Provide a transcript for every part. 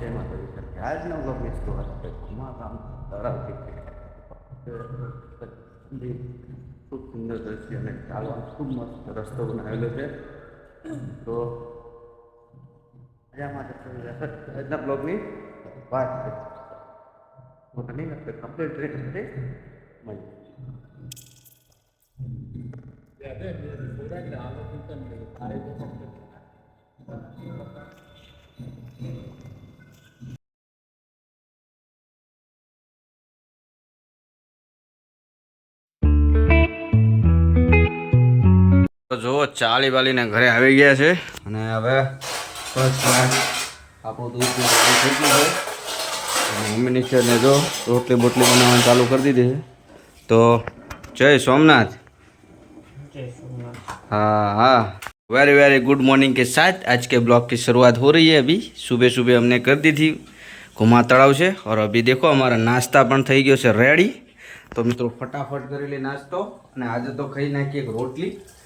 જય માતાજી આજના બ્લોગની શરૂઆત છે કુમારગામ તળાવથી ખૂબ સુંદર દ્રશ્ય અને ચાલવાનો ખૂબ મસ્ત રસ્તો બનાવેલો છે. તો મજા માટે આજના બ્લોગની વાત છે. હું નહીં આપણે કમ્પ્લીટ ટ્રેન માટે મળી જુઓ ચાલી વાલીને ઘરે આવી ગયા છે અને હવે ફર્સ્ટ ક્લાસ આપણું દૂધ પીવાનું થઈ ગયું છે અને મમ્મીની છે ને જો રોટલી બોટલી બનાવવાનું ચાલુ કરી દીધી છે તો જય સોમનાથ हाँ हाँ वेरी वेरी गुड मॉर्निंग के साथ आज के ब्लॉग की शुरुआत हो रही है अभी सुबह सुबह हमने कर दी थी घुमा तड़ाव से और अभी देखो हमारा नाश्ता પણ થઈ ગયો છે રેડી તો મિત્રો ફટાફટ કરી લે નાસ્તો અને આજે તો ખાઈ નાખીએ એક રોટલી ખાવીએ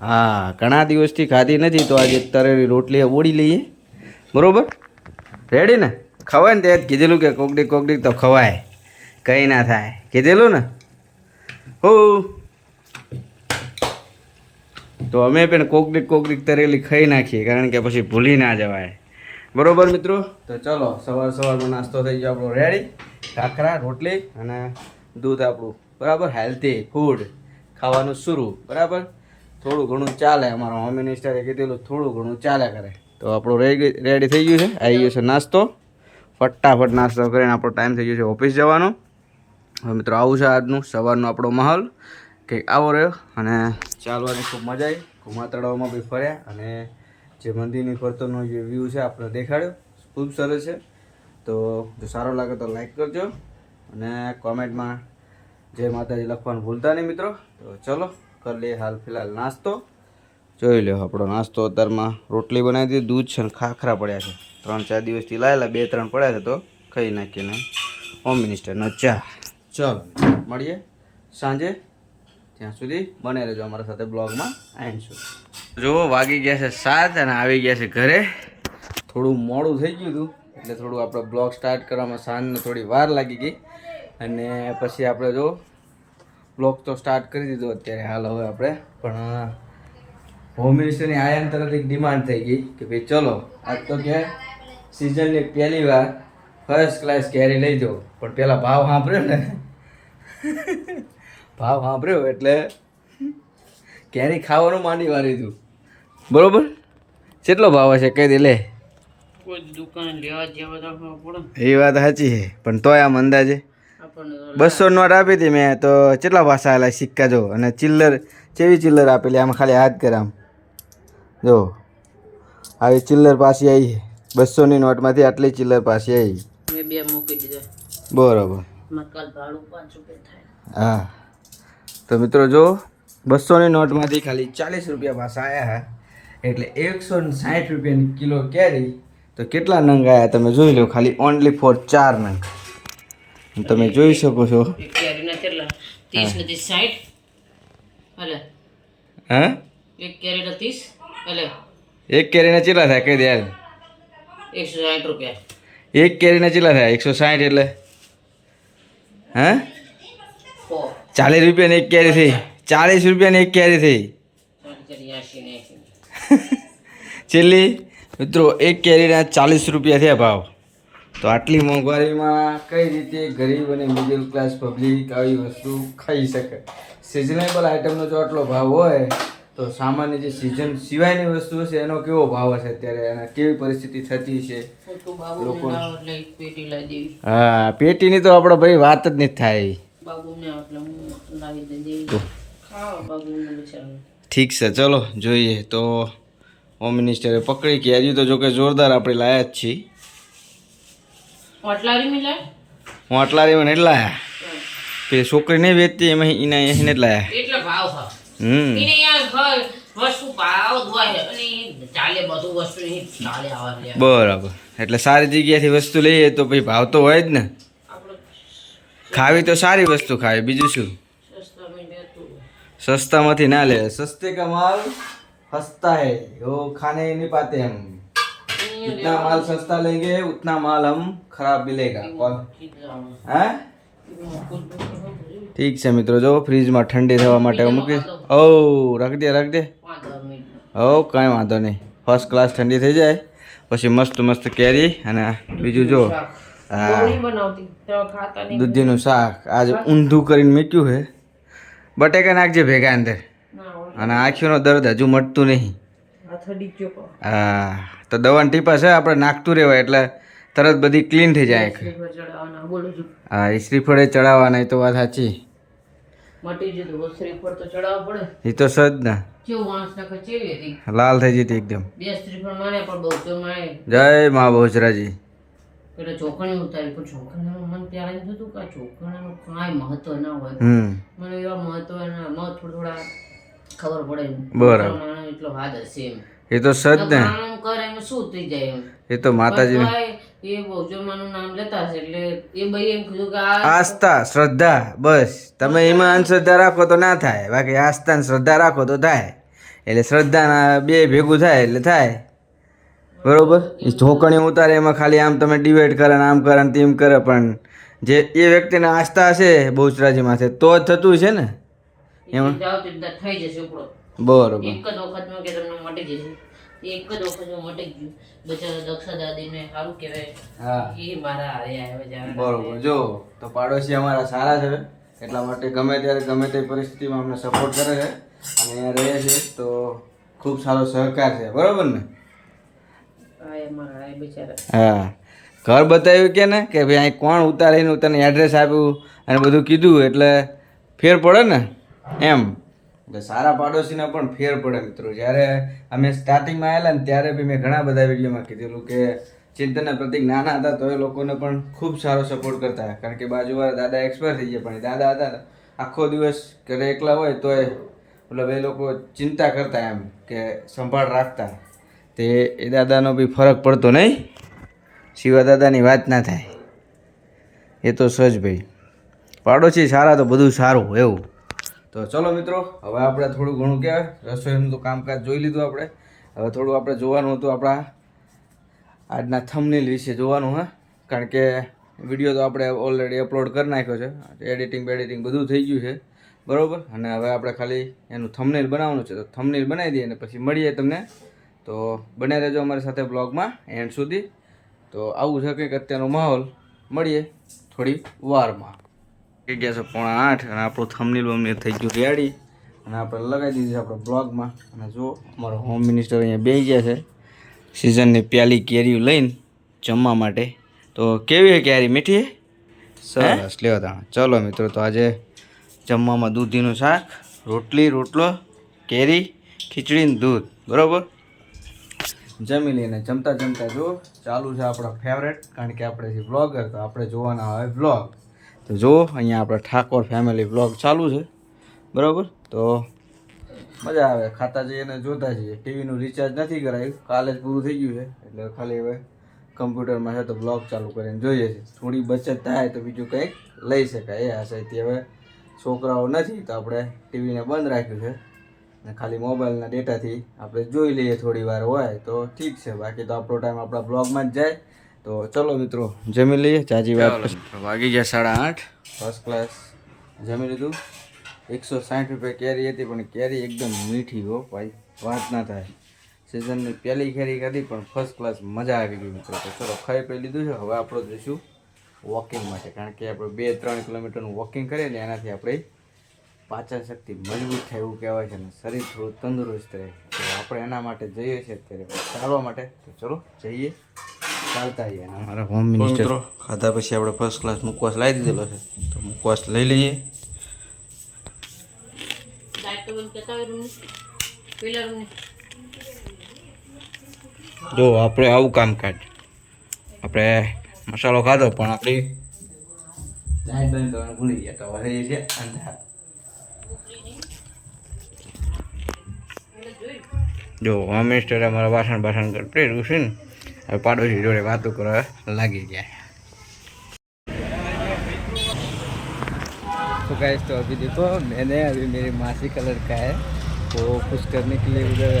હા, ઘણા દિવસથી ખાધી નથી, તો આજે તરેલી રોટલી ઓળી લઈએ. બરોબર? રેડી ને? ખવાય ને તે કીધેલું કે કોકડીક કોકડીક તો ખવાય. કંઈ ના થાય. કીધેલું ને? હો. તો અમે પણ કોકડીક કોકડીક તરેલી ખાઈ નાખીએ, કારણ કે પછી ભૂલી ના જવાય. બરોબર મિત્રો? તો ચલો, સવાર સવારનો નાસ્તો થઈ ગયો આપણો. રેડી ખાખરા રોટલી અને દૂધ આપણું. બરાબર? હેલ્ધી ફૂડ ખાવાનું શરૂ. બરાબર? થોડું ઘણું ચાલે. અમારા હોમ મિનિસ્ટરે કીધેલું થોડું ઘણું ચાલે કરે. તો આપણું રેડી રેડી થઈ ગયું છે. આવી ગયો છે નાસ્તો. ફટાફટ નાસ્તો કરીને આપણો ટાઈમ થઈ ગયો છે ઓફિસ જવાનો. હવે મિત્રો આવું છે આજનું સવારનો આપણો માહોલ. કંઈક આવો રહ્યો અને ચાલવાની ખૂબ મજા આવી. ઘુમા તળાવમાં બી ફર્યા અને જે મંદિરની ફરતોનો જે વ્યૂ છે આપણે દેખાડ્યો. ખૂબ સરસ છે. તો જો સારો લાગે તો લાઈક કરજો અને કોમેન્ટમાં જય માતાજી લખવાનું ભૂલતા નહીં મિત્રો. તો ચલો. કરી લઈએ હાલ ફિલહાલ નાસ્તો. જોઈ લો આપણો નાસ્તો અત્યારમાં. રોટલી બનાવી દીધી, દૂધ છે અને ખાખરા પડ્યા છે. ત્રણ ચાર દિવસથી લાયેલા, બે ત્રણ પડ્યા છે તો ખાઈ નાખીને હોમ મિનિસ્ટરનો ચા. ચલો, મળીએ સાંજે. ત્યાં સુધી બને રહેજો અમારા સાથે બ્લોગમાં. આવીશું જો વાગી ગયા છે સાત અને આવી ગયા છે ઘરે. થોડું મોડું થઈ ગયું હતું, એટલે થોડું આપણે બ્લોગ સ્ટાર્ટ કરવામાં સાંજને થોડી વાર લાગી ગઈ. અને પછી આપણે જો બ્લોગ તો સ્ટાર્ટ કરી દીધો અત્યારે હાલ હવે આપણે. પણ હોમ મિનિસ્ટરની આયન તરફ એક ડિમાન્ડ થઈ ગઈ કે ભાઈ ચલો આજ તો કે સિઝનની પહેલી વાર ફર્સ્ટ ક્લાસ કેરી લઈ જાઓ. પણ પહેલાં ભાવ સાંભળ્યો ને? ભાવ સાંભળ્યો એટલે કેરી ખાવાનું માંડી વાળી હતું બરોબર? કેટલો ભાવ હશે કહી દે લે. કોઈ દુકાન તો એ વાત સાચી છે પણ તોય આમ અંદાજે. તો બસો નોટ આપી હતી મેં. તો કેટલા પાસા આવેલા સિક્કા જો? અને ચિલ્લર ચેવી ચિલ્લર આપેલી? આમ ખાલી હાથ કરામ આમ. જો આવી ચિલ્લર પાછી આવી બસોની નોટમાંથી આટલી ચિલ્લર પાછી આવી મૂકી બરોબર. હા. તો મિત્રો જો બસોની નોટમાંથી ખાલી ચાલીસ રૂપિયા પાછા આવ્યા એટલે એકસો ને સાઠ રૂપિયાની કિલો કેરી. તો કેટલા નંગ આવ્યા તમે જોઈ લો ખાલી ઓનલી ફોર ચાર નંગ. તમે જોઈ શકો છો. એક કેરીના કેટલા ને હા? એક કેરીના ત્રીસ એટલે એક કેરીના કેટલા થાય? કહી દે યાર એકસો સાઠ રૂપિયા એક કેરીના કેટલા થાય? એકસો સાઠ એટલે. હા? ચાલીસ રૂપિયાની એક કેરી થઈ. ચાલીસ રૂપિયાની એક કેરી થઈ. છેલ્લી મિત્રો એક કેરીના ચાલીસ રૂપિયા થયા ભાવ. તો આટલી મોંઘવારીમાં કઈ રીતે ગરીબ અને મિડલ ક્લાસ પબ્લિક આવી વસ્તુ ખાઈ શકે? સિઝનેબલ આઇટમનો જો આટલો ભાવ હોય તો સામાન્ય જે સિઝન સિવાયની વસ્તુ છે એનો કેવો ભાવ હશે અત્યારે? અને કેવી પરિસ્થિતિ થતી છે દેવી. હા પેટીની તો આપણે ભાઈ વાત જ નહીં થાય. ઠીક છે ચલો જોઈએ. તો હોમ મિનિસ્ટરે પકડી કે હજી તો જોકે જોરદાર આપણે લાયા જ છીએ હોટલારી મને એટલા પેલી છોકરી નહીં વેચતી એમાં એના અહીં એટલા લાયા ભાવ થા હમ. બરાબર. એટલે સારી જગ્યાથી વસ્તુ લઈએ તો પછી ભાવ તો હોય જ ને. ખાવી તો સારી વસ્તુ ખાવી બીજું શું? સસ્તામાંથી ના લે. સસ્તે કમાલ માલ હસતા હે. ખાને નહીં પાતે એમ. जितना माल सस्ता लेंगे उतना माल हम खराब मिलेगा कौन હે ઠીક છે મિત્રો જો ફ્રીજમાં ઠંડી થવા માટે મૂકી ઓ રાખ દે રાખ દે ઓ કાંઈ વાંધો નહીં ફર્સ્ટ ક્લાસ ઠંડી થઈ જાય પછી મસ્ત મસ્ત કેરી અને બીજું જો આ બનાવતી તો ખાતા નહીં દૂધીનું શાક આજે ઊંધું કરીને મૂક્યું છે બટેકા નાખજે ભેગા અંદર ના હોય અને આંખીનો દર્દ હજુ મટતું નહીં આ થડી ગયો પણ. હા તો દવાની ટીપા છે આપણે નાખતું રહેવાય એટલે તરત બધી ક્લીન થઈ જાય હા એ શ્રીફળે ચડાવવાના એ તો વાત સાચી. એ તો સજ ને. લાલ થઈ જતી એકદમ. જય મા બહુચરાજી. પેલા ચોકણી ઉતારી પણ ચોકણીનું મન ત્યારે એમ થતું કે આ ચોકણીનું કાંઈ મહત્વ ના હોય. મને એવા મહત્વના મહત્વ થોડા ખબર પડે. બરાબર. એટલો હાદ હશે એમ. એ તો સજ ને. કરે એમ શું થઈ જાય એમ. એ તો માતાજી એ બહુજનમાનું નામ લેતા હશે એટલે એ ભાઈ એમ કીધું કે આસ્થા શ્રદ્ધા બસ. તમે એમાં અંધશ્રદ્ધા રાખો તો ના થાય. બાકી આસ્થા ને શ્રદ્ધા રાખો તો થાય. એટલે શ્રદ્ધાના બે ભેગું થાય એટલે થાય. બરોબર? એ ઝોકણી ઉતારે એમાં ખાલી આમ તમે ડિવાઈડ કરે ને આમ કરે ને તેમ કરે પણ જે એ વ્યક્તિને આસ્થા હશે બહુચરાજીમાં છે તો જ થતું છે ને? એમાં? થઈ જશે ઉપડો. બરોબર. એક જ વખતમાં કે તમને મટી જશે એક જ વખતમાં મટી ગયું. બચારા દક્ષા દાદીને સારું કહેવાય. હા. એ મારા હારે આવ્યા જ્યારે બરોબર. જો તો પાડોશી અમારા સારા છે. એટલા માટે ગમે ત્યારે ગમે તે પરિસ્થિતિમાં અમને સપોર્ટ કરે છે. અને અહીંયા રહે છે તો ખૂબ સારો સહકાર છે. બરોબર ને? આ એ મારા આ બિચારા. હા. ઘર બતાવ્યું કે ને કે ભાઈ અહીં કોણ ઉતારીને તને એડ્રેસ આપ્યું અને બધું કીધું એટલે ફેર પડે ને? એમ. એટલે સારા પાડોશીના પણ ફેર પડે મિત્રો. જ્યારે અમે સ્ટાર્ટિંગમાં આવેલા ને ત્યારે બી મેં ઘણા બધા વિડીયોમાં કીધેલું કે ચિંતનના પ્રતિક નાના હતા તો એ લોકોને પણ ખૂબ સારો સપોર્ટ કરતા કારણ કે બાજુવાળા દાદા એક્સપાયર થઈ ગયા, પણ દાદા હતા આખો દિવસ ઘરે એકલા હોય તોય મતલબ એ લોકો ચિંતા કરતા એમ કે સંભાળ રાખતા. તે એ દાદાનો બી ફરક પડતો નહીં. શિવા દાદાની વાત ના થાય. એ તો સજ ભાઈ. પાડોશી સારા તો બધું સારું, એવું. તો ચલો મિત્રો, હવે આપણે થોડું ઘણું કહેવાય રસોઈનું તો કામકાજ જોઈ લીધું આપણે. હવે થોડું આપણે જોવાનું હતું આપણા આજના થમનેલ વિશે જોવાનું, હા. કારણ કે વીડિયો તો આપણે ઓલરેડી અપલોડ કરી નાખ્યો છે. એડિટિંગ બેડિટિંગ બધું થઈ ગયું છે. બરાબર? અને હવે આપણે ખાલી એનું થમનેલ બનાવવાનું છે. તો થમનેલ બનાવી દઈએ અને પછી મળીએ તમને. તો બને રહેજો અમારી સાથે બ્લોગમાં એન્ડ સુધી. તો આવું છે કંઈક અત્યારનો માહોલ. મળીએ થોડી વારમાં. થઈ ગયા છે પોણા આઠ અને આપણું થમનીલ બમનીલ થઈ ગયું રેડી. અને આપણે લગાવી દીધી છે આપણે બ્લોગમાં અને જો અમારો હોમ મિનિસ્ટર અહીંયા બેસી ગયા છે. સિઝનની પ્યાલી કેરીઓ લઈને જમવા માટે. તો કેવી કેરી, મીઠી સરસ લેવા તા ચલો મિત્રો, તો આજે જમવામાં દૂધીનું શાક, રોટલી, રોટલો, કેરી, ખીચડી ને દૂધ. બરાબર? જમી લઈને જમતા જમતા જો ચાલુ છે આપણા ફેવરેટ કારણ કે આપણે જે બ્લોગર તો આપણે જોવાના હોય બ્લોગ તો જો, અહીંયા આપણે ઠાકોર ફેમિલી બ્લોગ ચાલુ છે. બરાબર? તો મજા આવે. ખાતા જઈએ અને જોતા જઈએ. ટીવીનું રિચાર્જ નથી કરાયું. કાલે જ પૂરું થઈ ગયું છે. એટલે ખાલી હવે કમ્પ્યુટરમાં છે તો બ્લોગ ચાલુ કરીને જોઈએ છે. થોડી બચત થાય તો બીજું કંઈક લઈ શકાય. એ આશયથી હવે છોકરાઓ નથી તો આપણે ટીવીને બંધ રાખ્યું છે. અને ખાલી મોબાઈલના ડેટાથી આપણે જોઈ લઈએ થોડી વાર હોય તો ઠીક છે. બાકી તો આપણો ટાઈમ આપણા બ્લોગમાં જ જાય. તો ચલો મિત્રો જમી લઈએ ચાજી વાત વાગી ગયા સાડા આઠ. ફર્સ્ટ ક્લાસ જમી લીધું? એકસો સાઠ રૂપિયા કેરી હતી પણ કેરી એકદમ મીઠી હો ભાઈ. વાત ના થાય. સિઝનની પહેલી કેરી ખાધી પણ ફર્સ્ટ ક્લાસ મજા આવી ગઈ મિત્રો. તો ચલો ખાઈ પી લીધું છે. હવે આપણે જઈશું વોકિંગ માટે કારણ કે આપણે બે ત્રણ કિલોમીટરનું વોકિંગ કરીએ ને એનાથી આપણે પાચન શક્તિ મજબૂત થાય એવું કહેવાય છે અને શરીર થોડું તંદુરસ્ત રહે. આપણે એના માટે જઈએ છીએ અત્યારે. ચાલવા માટે. તો ચલો જઈએ. ચાલતા આવીએ અમારા હોમ મિનિસ્ટર ખાધા પછી આપણે ફર્સ્ટ ક્લાસ મુકવાસ લાવી દીધેલો છે. તો મુકવાસ લઈ લઈએ. જો આપણે આવું કામકાજ. આપણે મસાલો ખાધો પણ આપણી લાઈટ બંધ કરવાનું ભૂલી ગયા તો છે અંધાર. જો હોમ મિનિસ્ટર અમારા વાસણ બાસણ કરી રહ્યું છે ને. હવે પાડોશી જોડે વાતો કરવા લાગી ગયા तो गाइस तो अभी देखो मैंने अभी मेरी मासी कलर का है वो कुछ करने के लिए उधर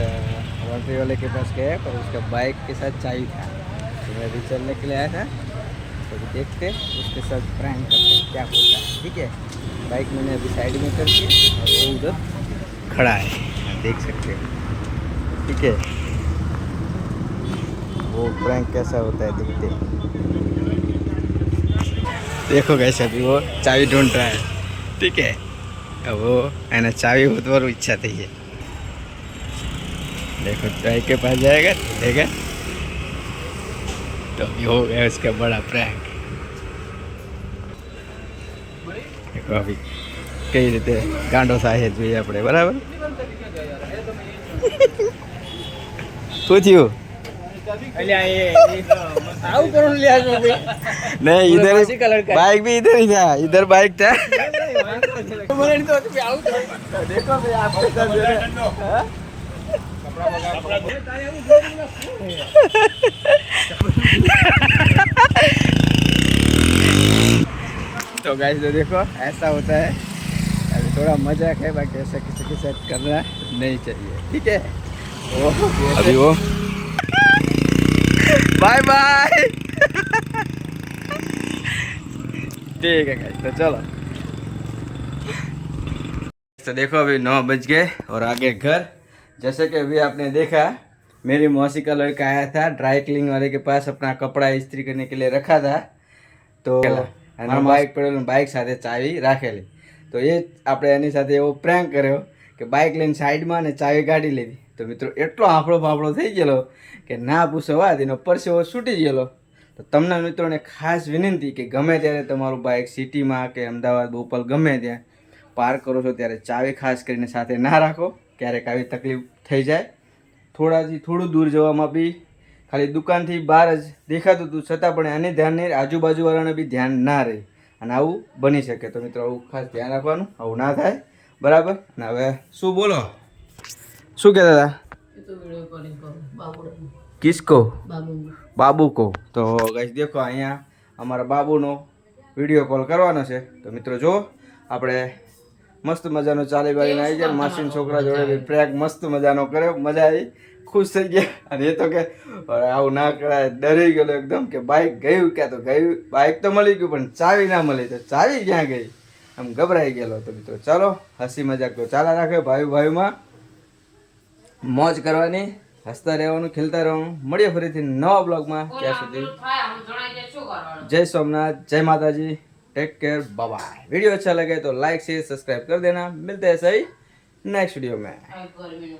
लॉन्ड्री वाले के पास गया पर उसका बाइक के साथ चाहिए था तो मैं भी चलने के लिए आया था तो अभी देखते उसके साथ प्रैंक करते क्या होता है ठीक है बाइक मैंने अभी साइड में कर दी और वो उधर खड़ा है आप देख सकते हैं ठीक है वो प्रैंक कैसा होता है देखते हैं। देखो कैसे अभी वो चाबी ढूंढ रहा है ठीक है अब वो है ना चाबी बहुत बार इच्छा थी है देखो चाय के पास जाएगा देगा तो अभी हो गया उसका बड़ा प्रैंक देखो अभी કઈ રીતે ગાંડો થાય છે જોઈએ આપણે બરાબર શું થયું नहीं इधर बाइक भी इधर ही था इधर बाइक था। तो गाइस हाँ? तो, तो देखो ऐसा होता है। अभी थोड़ा मज़ाक है बाकी ऐसा किसी के साथ करना नहीं चाहिए। ठीक है? अभी वो बाय बाय ठीक है गाइस तो चलो तो देखो अभी नौ बज गए और आगे घर जैसे कि अभी आपने देखा मेरी मौसी का लड़का आया था ड्राई क्लीन वाले के पास अपना कपड़ा इस्त्री करने के लिए रखा था તો અને બાઇક પડેલું બાઇક સાથે ચાવી રાખેલી તો એ જ આપણે એની સાથે એવો પ્રેન્ક કર્યો કે બાઇક લઈને સાઈડમાં ને ચાવી કાઢી લીધી. તો મિત્રો, એટલો હાફળો ફાફળો થઈ ગયેલો કે ના પૂછો વાત, એનો પરસેવો છૂટી ગયેલો. તો તમને મિત્રોને ખાસ વિનંતી કે ગમે ત્યારે તમારું બાઇક સિટીમાં કે અમદાવાદ, બોપલ ગમે ત્યાં પાર્ક કરો છો, ત્યારે ચાવી ખાસ કરીને સાથે ના રાખો. ક્યારેક આવી તકલીફ થઈ જાય. થોડાથી થોડું દૂર જવામાં બી ખાલી દુકાનથી બહાર જ દેખાતું હતું. છતાં પણ એને ધ્યાન નહીં, આજુબાજુવાળાને બી ધ્યાન ના રહે. અને આવું બની શકે. તો મિત્રો, આવું ખાસ ધ્યાન રાખવાનું, આવું ના થાય. બરાબર? ને હવે શું બોલો? શું કહેતા હતા? એ તો વીડિયો કોલિંગ કરું. બાબુ. કિસકો. બાબુ. બાબુ કો. તો ગાઈસ દેખો અહીંયા અમારા બાબુનો વીડિયો કોલ કરવાનો છે. તો મિત્રો જો આપણે મસ્ત મજાનો ચાલી બાળીને આવી ગયા. માસીન છોકરા જોડે બી પ્રેક મસ્ત મજાનો કર્યો. મજા આવી. ખુશ થઈ ગયા. અને એ તો કે આવું ના કરાય. ડરી ગયેલો એકદમ કે બાઇક ગયું ક્યાં તો? ગયું? બાઇક તો મળી ગયું પણ ચાવી ના મળી. તો ચાવી ક્યાં ગઈ? આમ ગભરાઈ ગયેલો તો મિત્રો ચાલો હસી મજાક તો ચાલા રાખે ભાઈ ભાઈમાં મોજ કરવાની હસતા રહેવાનું ખેલતા રહેવાનું મળીએ ફરીથી નવા બ્લોગમાં ત્યાં સુધી થાય આમ જણાઈ જાય શું કરવાનું जय सोमनाथ जय माता जी टेक केयर बाय वीडियो अच्छा लगे तो लाइक शेयर सब्सक्राइब कर देना मिलते हैं सही नेक्स्ट वीडियो में આ ગરમીનું